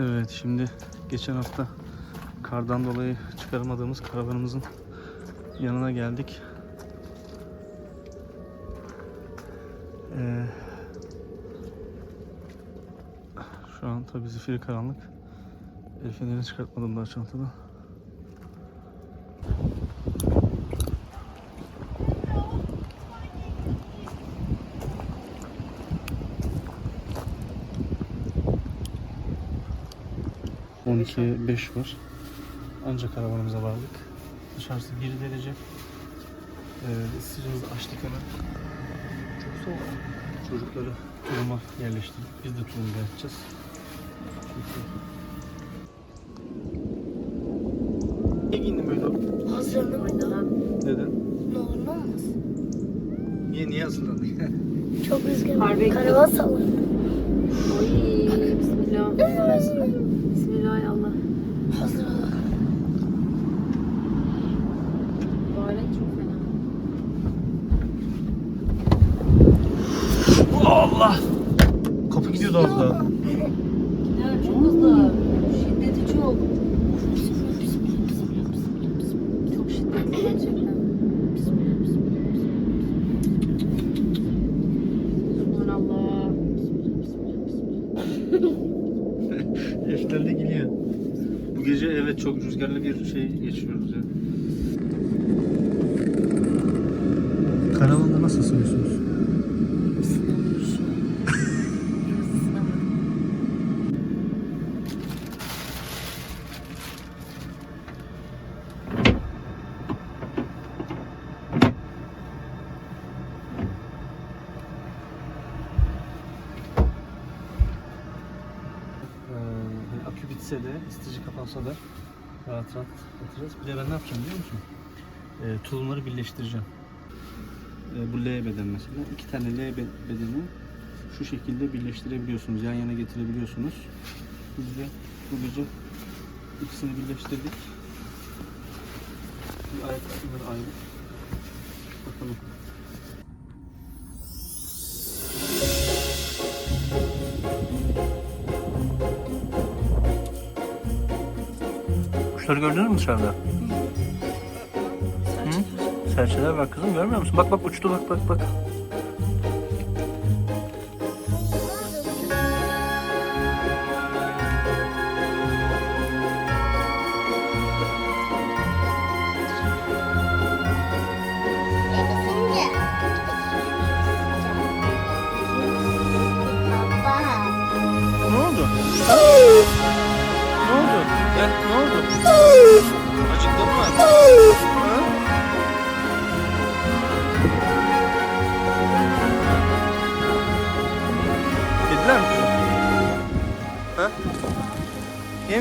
Evet şimdi geçen hafta kardan dolayı çıkaramadığımız karavanımızın yanına geldik. Ee, şu an tabii zifiri karanlık. El fenerini çıkartmadım daha çantadan. On iki beş var. Ancak karavanımıza vardık. Dışarısı 1 derece. Ee, ısıtıcımızı açtık hemen. Çok soğuk. Çocukları tuluma yerleştirdik. Biz de tulumda yatacağız. Çünkü... Niye giyindin böyle? Hazırlanamadım. Neden? Ne olur ne olmaz. Niye, niye hazırlandın? Çok rüzgar var. Karavan sallanır. Daha. Ya çok hızlı. Şiddeti çok. Çok şiddetli gerçekten. Subhanallah. Geliyor. Bu gece evet çok rüzgarlı bir şey geçiriyoruz ya. Karavanda nasıl sığıyorsunuz? Ee, akü ısıtıcı kapansa da rahat rahat yatacağız. Bir de ben ne yapacağım biliyor musun? Ee, tulumları birleştireceğim. Ee, bu L beden mesela. iki tane L be- bedeni şu şekilde birleştirebiliyorsunuz. Yan yana getirebiliyorsunuz. Biz de bu gece ikisini birleştirdik. Bir ayak ayrı. Bakalım. Kuşları gördünüz mü dışarıda? Hı? Serçeler var kızım görmüyor musun? Bak bak uçtu bak bak bak.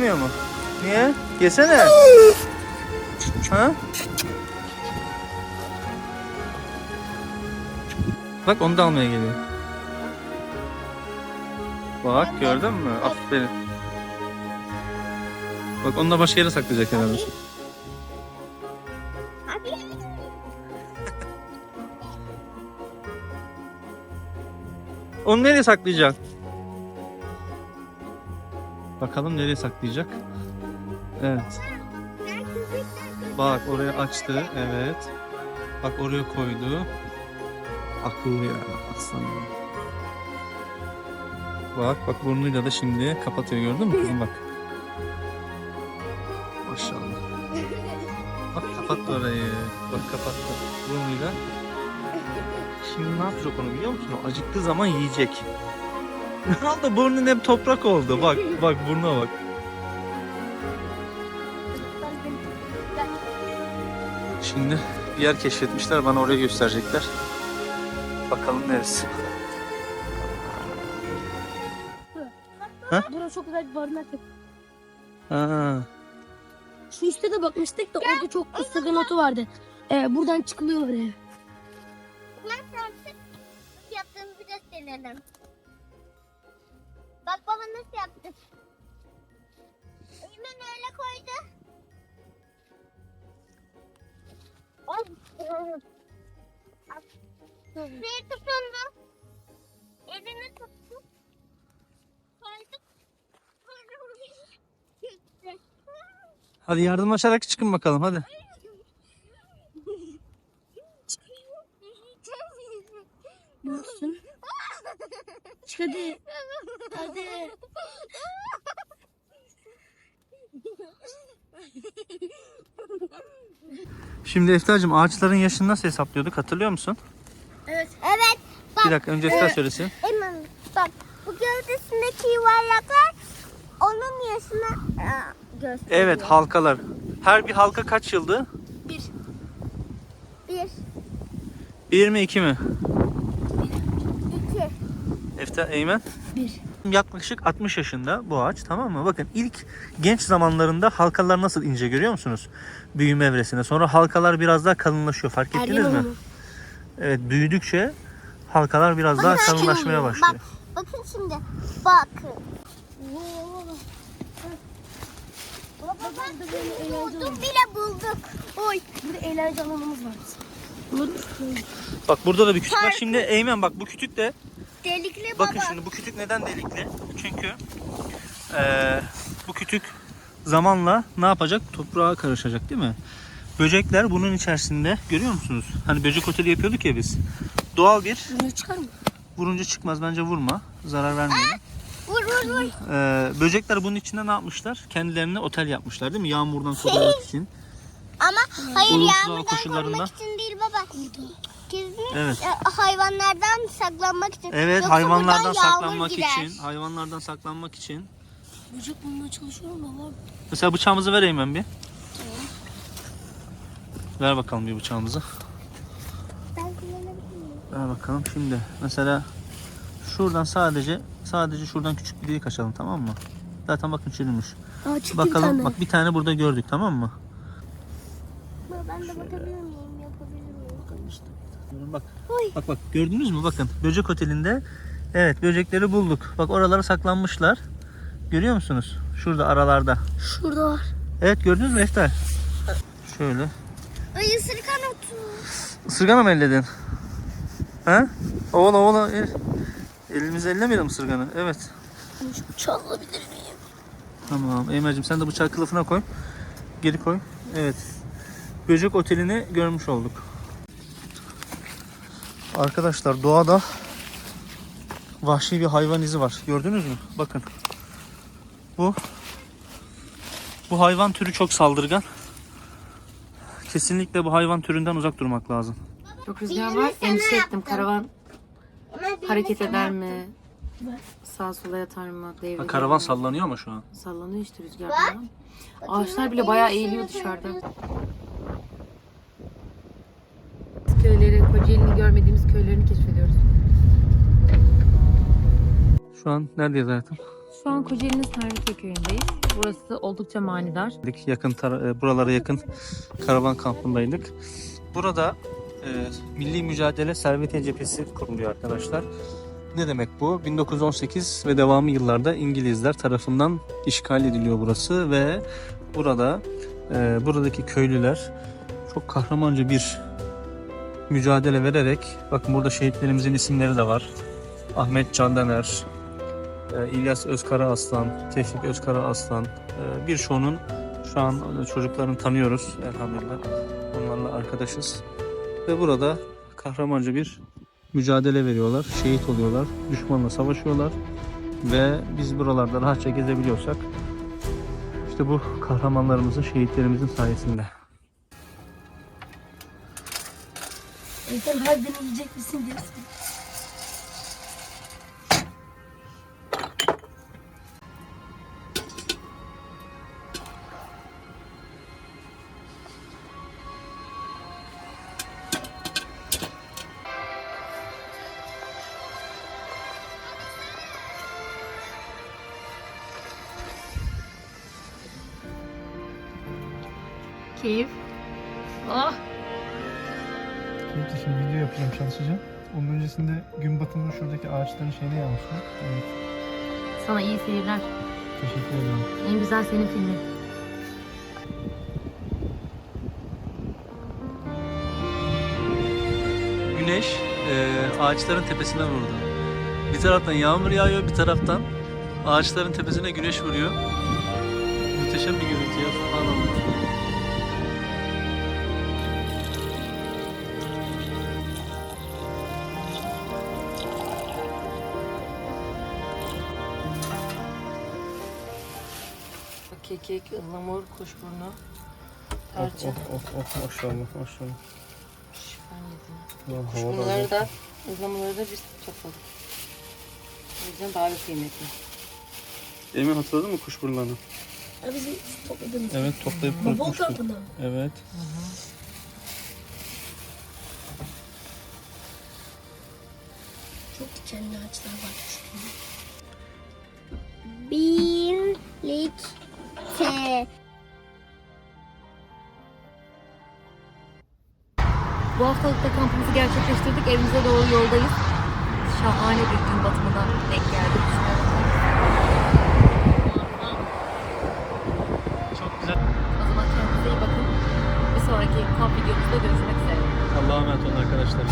Yemiyor mu? Niye? Yesene. Ha? Bak onu da almaya geliyor. Bak gördün mü? Aferin. Bak onu da başka yere saklayacak herhalde. Onu nereye saklayacak? Bakalım nereye saklayacak? Evet. Bak oraya açtı. Evet. Bak oraya koydu. Akıllı ya aslanım. Bak bak burnuyla da şimdi kapatıyor gördün mü kızım bak. Maşallah. Bak kapattı orayı. Bak kapattı burnuyla. Şimdi ne yapacak onu biliyor musun? O acıktığı zaman yiyecek. Oldu? Burnun hep toprak oldu. Bak bak burnuna bak. Şimdi bir yer keşfetmişler. Bana oraya gösterecekler. Bakalım neresi. Burası çok güzel bir barınak. Ha. Şu üstte de bakmıştık da orada çok ıstakan otu vardı. Ee, buradan çıkılıyor oraya. Nasıl yaptığımızı gösterelim. Bak baba nasıl yaptı. Eğmen öyle koydu. Bir tutundu. Elini tuttu. Koyduk. Hadi yardımlaşarak çıkın bakalım hadi. Hadi. Şimdi Efta'cığım ağaçların yaşını nasıl hesaplıyorduk hatırlıyor musun? Evet. Evet. Bir dakika önce Efta söylesin. Emin bak bu gövdesindeki yuvarlaklar onun yaşını gösteriyor. Evet halkalar. Her bir halka kaç yıldı? Bir. Bir, Bir mi iki mi? iki. Efta Eymen? Bir. Yaklaşık 60 yaşında bu ağaç tamam mı? Bakın ilk genç zamanlarında halkalar nasıl ince görüyor musunuz? Büyüme evresinde. Sonra halkalar biraz daha kalınlaşıyor fark ettiniz Ergen mi? Evet büyüdükçe halkalar biraz daha Bakın, kalınlaşmaya bak, başlıyor. bakın şimdi. Bakın. Baba bak bulduk bile bulduk. Oy. Burada eğlence alanımız var. Bak burada da bir kütük var. Şimdi Eymen bak bu kütük de Delikli bakın baba. şimdi bu kütük neden delikli? Çünkü eee, bu kütük zamanla ne yapacak? Toprağa karışacak değil mi? Böcekler bunun içerisinde görüyor musunuz? Hani böcek oteli yapıyorduk ya biz. Doğal bir bunu çıkar mı? vurunca çıkmaz bence vurma. Zarar vermeyelim. Vur vur vur. Eee, böcekler bunun içinde ne yapmışlar? Kendilerine otel yapmışlar değil mi? Yağmurdan korumak için. Ama hayır Ulus doğa yağmurdan korumak için değil baba. Kesinlikle Evet. e, hayvanlardan saklanmak için. Evet Yoksa hayvanlardan buradan yağmur saklanmak girer. için. Hayvanlardan saklanmak için. Böcek bulmaya çalışıyorum da var. Mesela bıçağımızı ver Eymen bir. Ver bakalım bir bıçağımızı. Ben kullanabilir miyim? Ver bakalım şimdi. Mesela şuradan sadece sadece şuradan küçük bir delik açalım tamam mı? Zaten bakın çürümüş. Aa çıktı bir Bakalım tane. bak bir tane burada gördük tamam mı? Ben de bakabilir miyim? Yapabilir miyim? Bak. Oy. Bak bak gördünüz mü bakın böcek otelinde evet böcekleri bulduk. Bak oralara saklanmışlar. Görüyor musunuz? Şurada aralarda. Şurada var. Evet gördünüz mü Eftar? Şöyle. Ay ısırgan otu. Isırganı mı elledin? Ha? Ovala ovala. El, elimizi ellemeyelim ısırganı. Evet. Çalabilir miyim? Tamam. Eymer'cim sen de bıçağı kılıfına koy. Geri koy. Evet. Böcek otelini görmüş olduk. Arkadaşlar doğada vahşi bir hayvan izi var. Gördünüz mü? Bakın. Bu bu hayvan türü çok saldırgan. Kesinlikle bu hayvan türünden uzak durmak lazım. Çok rüzgar var. Endişe ettim. Karavan hareket eder mi? Sağa sola yatar mı? Devrilir Ha, karavan mi? sallanıyor ama şu an. Sallanıyor işte rüzgardan. Ağaçlar bile bayağı eğiliyor dışarıda. Köyleri, Kocaeli'ni görmediğimiz köylerini keşfediyoruz. Şu an neredeyiz hayatım? Şu an Kocaeli'nin Servite köyündeyiz. Burası oldukça manidar. Yakın e, buralara yakın karavan kampındaydık. Burada e, Milli Mücadele Servetiye Cephesi kuruluyor arkadaşlar. Ne demek bu? 1918 ve devamı yıllarda İngilizler tarafından işgal ediliyor burası ve burada e, buradaki köylüler çok kahramanca bir mücadele vererek bakın burada şehitlerimizin isimleri de var. Ahmet Candaner, e, İlyas Özkara Aslan, Tevfik Özkara Aslan, e, birçoğunun şu an çocuklarını tanıyoruz elhamdülillah. Onlarla arkadaşız. Ve burada kahramanca bir mücadele veriyorlar. Şehit oluyorlar. Düşmanla savaşıyorlar. Ve biz buralarda rahatça gezebiliyorsak işte bu kahramanlarımızın, şehitlerimizin sayesinde. Yeter harbiden yiyecek misin dersin. Keyif. Ah! Şimdi video yapacağım, çalışacağım. Onun öncesinde gün batımının şuradaki ağaçların şeyine yansıyor. Evet, Sana iyi seyirler. teşekkür ederim. En güzel senin filmin. Güneş e, ağaçların tepesine vurdu. Bir taraftan yağmur yağıyor, bir taraftan ağaçların tepesine güneş vuruyor. Muhteşem bir görüntü ya. Subhanallah. Kekik, ıhlamur, kuşburnu, Of tarçın. of of of maşallah maşallah. Şifa niyetine. Ulan havada Kuşburnuları da, ıhlamurları da biz topladık. O yüzden daha bir kıymetli. Emin hatırladın mı kuşburnularını? Ya bizim topladığımız. Evet toplayıp kurutmuştuk. Evet. Çok dikenli ağaçlar var. Birlikte. Bu haftalıkta kampımızı gerçekleştirdik. Evimize doğru yoldayız. Şahane bir gün batımına denk geldik. Çok güzel. O zaman kendinize iyi bakın. Bir sonraki kamp videomuzda görüşmek üzere. Allah'a emanet olun arkadaşlar.